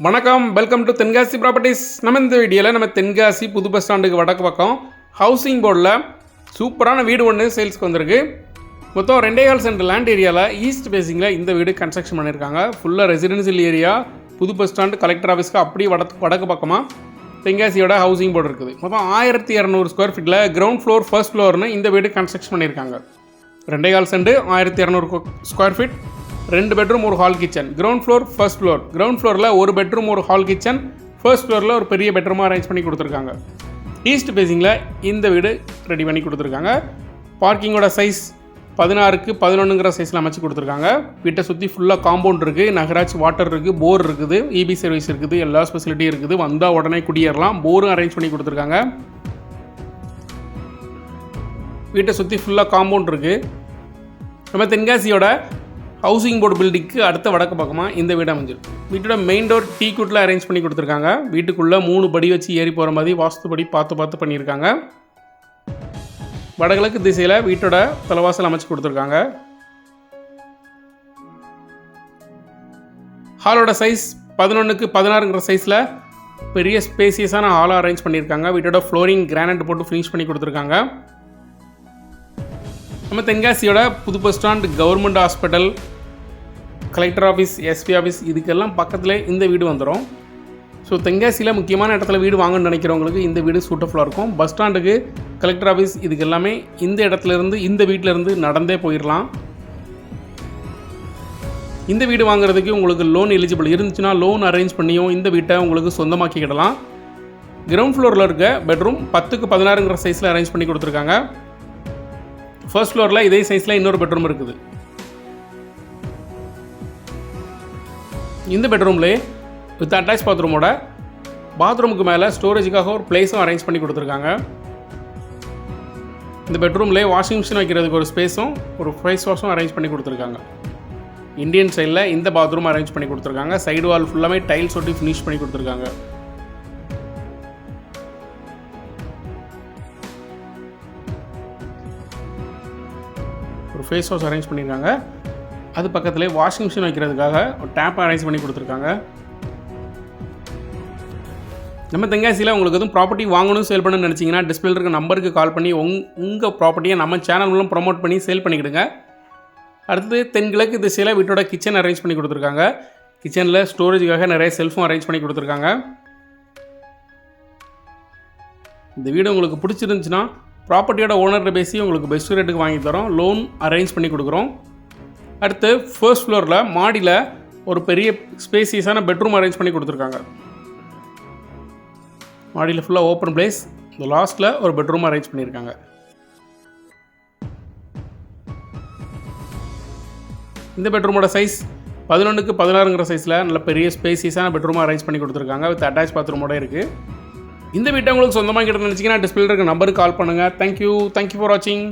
வணக்கம். Welcome to Tenkasi properties நம்ம இந்த வீடியோவில் நம்ம தென்காசி புது பஸ் ஸ்டாண்டுக்கு வடக்கு பக்கம் ஹவுசிங் போர்டில் சூப்பரான வீடு ஒன்று சேல்ஸ்க்கு வந்திருக்கு. மொத்தம் ரெண்டே கால் சென்ட் லேண்ட் ஏரியாவில் ஈஸ்ட் பேசிங்கில் இந்த வீடு கன்ஸ்ட்ரக்ஷன் பண்ணியிருக்காங்க ஃபுல்லாக ரெசிடென்சியல் ஏரியா புது பஸ் ஸ்டாண்டு கலெக்டர் ஆஃபீஸ்க்கு அப்படியே வட வடக்கு பக்கமாக தென்காசியோட ஹவுசிங் போர்டு இருக்குது. மொத்தம் ஆயிரத்தி இரநூறு ஸ்கொயர் ஃபீட்டில் கிரவுண்ட் ஃப்ளோர் ஃபர்ஸ்ட் ஃப்ளோர்னு இந்த வீடு கன்ஸ்ட்ரக்ஷன் பண்ணியிருக்காங்க ரெண்டே கால் சென்ட் ஆயிரத்தி இரநூறு ஸ்கொயர் ஃபீட் ரெண்டு பெட்ரூம் ஒரு hall kitchen ground floor first floor ground ஃப்ளோரில் ஒரு பெட்ரூம் ஒரு ஹால் கிச்சன் ஃபர்ஸ்ட் ஃப்ளோரில் ஒரு பெரிய பெட்ரூமாக அரேஞ்ச் பண்ணி கொடுத்துருக்காங்க. ஈஸ்ட் பேசிங்கில் இந்த வீடு ரெடி பண்ணி கொடுத்துருக்காங்க. பார்க்கிங்கோட சைஸ் பதினாறுக்கு பதினொன்றுங்கிற சைஸில் அமைச்சு கொடுத்துருக்காங்க. வீட்டை சுற்றி ஃபுல்லாக காம்பவுண்ட் இருக்குது நகராட்சி வாட்டர் இருக்குது போர் இருக்குது இபி சர்வீஸ் இருக்குது எல்லா ஃபெசிலிட்டியும் இருக்குது. வந்தால் உடனே குடியேறலாம் போரும் அரேஞ்ச் பண்ணி கொடுத்துருக்காங்க. வீட்டை சுற்றி ஃபுல்லாக காம்பவுண்ட் இருக்குது நம்ம தென்காசியோட ஹவுசிங் போர்டு பில்டிங்க்கு அடுத்த வடக்கு பக்கமாக இந்த வீடு அமைஞ்சிருக்கு. வீட்டோட மெயின் டோர் டீ குட்டில் அரேஞ்ச் பண்ணி கொடுத்துருக்காங்க. வீட்டுக்குள்ளே மூணு படி வச்சு ஏறி போகிற மாதிரி வாஸ்துபடி பார்த்து பார்த்து பண்ணியிருக்காங்க. வடகிழக்கு திசையில் வீட்டோட தலைவாசல் அமைச்சு கொடுத்துருக்காங்க. ஹாலோட சைஸ் பதினொன்றுக்கு பதினாறுங்கிற சைஸில் பெரிய ஸ்பேசியஸான ஹாலாக அரேஞ்ச் பண்ணியிருக்காங்க. வீட்டோட ஃப்ளோரிங் கிரானைட் போட்டு ஃபினிஷ் பண்ணி கொடுத்துருக்காங்க. நம்ம தென்காசியோட புது bus stand government hospital collector office SP office இதுக்கெல்லாம் பக்கத்தில் இந்த வீடு வந்துடும் ஸோ தென்காசியில் முக்கியமான இடத்துல வீடு வாங்கணும்னு நினைக்கிறவங்களுக்கு இந்த வீடு சூட்டபுளாக இருக்கும். பஸ் ஸ்டாண்டுக்கு கலெக்டர் ஆஃபீஸ் இதுக்கு எல்லாமே இந்த இடத்துல இருந்து இந்த வீட்டில் இருந்து நடந்தே போயிடலாம் இந்த வீடு வாங்குறதுக்கு உங்களுக்கு லோன் எலிஜிபிள் இருந்துச்சுன்னா லோன் அரேஞ்ச் பண்ணியும் இந்த வீட்டை உங்களுக்கு சொந்தமாக்கிக்கிடலாம். கிரவுண்ட் ஃப்ளோரில் இருக்க பெட்ரூம் பத்துக்கு பதினாறுங்கிற சைஸில் அரேஞ்ச் பண்ணி கொடுத்துருக்காங்க. ஃபர்ஸ்ட் ஃப்ளோரில் இதே சைஸில் இன்னொரு பெட்ரூம் இருக்குது. இந்த பெட்ரூம்லேயே வித் அட்டாச் பாத்ரூமோட பாத்ரூமுக்கு மேலே ஸ்டோரேஜுக்காக ஒரு பிளேஸும் அரேஞ்ச் பண்ணி கொடுத்துருக்காங்க. இந்த பெட்ரூம்லேயே வாஷிங் மிஷின் வைக்கிறதுக்கு ஒரு ஸ்பேஸும் ஒரு ஃபேஸ் வாஷும் அரேஞ்ச் பண்ணி கொடுத்துருக்காங்க. இந்தியன் சைடில் இந்த பாத்ரூம் அரேஞ்ச் பண்ணி கொடுத்துருக்காங்க. சைடு வால் ஃபுல்லாமே டைல்ஸ் ஒட்டி ஃபினிஷ் பண்ணி கொடுத்துருக்காங்க. ஒரு ஃபேஸ் வாஷ் அரேஞ்ச் பண்ணியிருக்காங்க அது பக்கத்துலேயே வாஷிங் மிஷின் வைக்கிறதுக்காக ஒரு டேப் அரேஞ்ச் பண்ணி கொடுத்துருக்காங்க. நம்ம தென்காசியில் உங்களுக்கு எதுவும் ப்ராப்பர்ட்டி வாங்கணும் சேல் பண்ணணும்னு நினச்சிங்கன்னா டிஸ்பிளே இருக்க நம்பருக்கு கால் பண்ணி உங் உங்கள் ப்ராப்பர்ட்டியை நம்ம சேனல் மூலம் ப்ரோமோட் பண்ணி சேல் பண்ணிக்கிடுங்க. அடுத்தது தென்கிழக்கு திசையில் வீட்டோட கிச்சன் அரேஞ்ச் பண்ணி கொடுத்துருக்காங்க. கிச்சனில் ஸ்டோரேஜுக்காக நிறைய செல்ஃபும் அரேஞ்ச் பண்ணி கொடுத்துருக்காங்க. இந்த வீடு உங்களுக்கு பிடிச்சிருந்துச்சுன்னா ப்ராப்பர்ட்டியோட ஓனர்கிட்ட பேசி உங்களுக்கு பெஸ்ட் ரேட்டுக்கு வாங்கி தரோம். லோன் அரேஞ்ச் பண்ணி கொடுக்குறோம். அடுத்து ஃபர்ஸ்ட் ஃப்ளோரில் மாடியில் ஒரு பெரிய ஸ்பேசியஸான பெட்ரூம் அரேஞ்ச் பண்ணி கொடுத்துருக்காங்க. மாடியில் ஃபுல்லாக ஓப்பன் பிளேஸ் இந்த லாஸ்ட்டில் ஒரு பெட்ரூம் அரேஞ்ச் பண்ணியிருக்காங்க இந்த பெட்ரூமோட சைஸ் பதினொன்றுக்கு பதினாறுங்கிற சைஸில் நல்ல பெரிய ஸ்பேசியஸான பெட்ரூமாக அரேஞ்ச் பண்ணி கொடுத்துருக்காங்க வித் அட்டாச் பாத்ரூமோட இருக்குது இந்த வீட்டை உங்களுக்கு சொந்தமாக கிட்ட நினச்சிங்கன்னா டிஸ்பிளே இருக்க நம்பருக்கு கால் பண்ணுங்கள் தேங்க்யூ தேங்க்யூ ஃபார் வாட்சிங்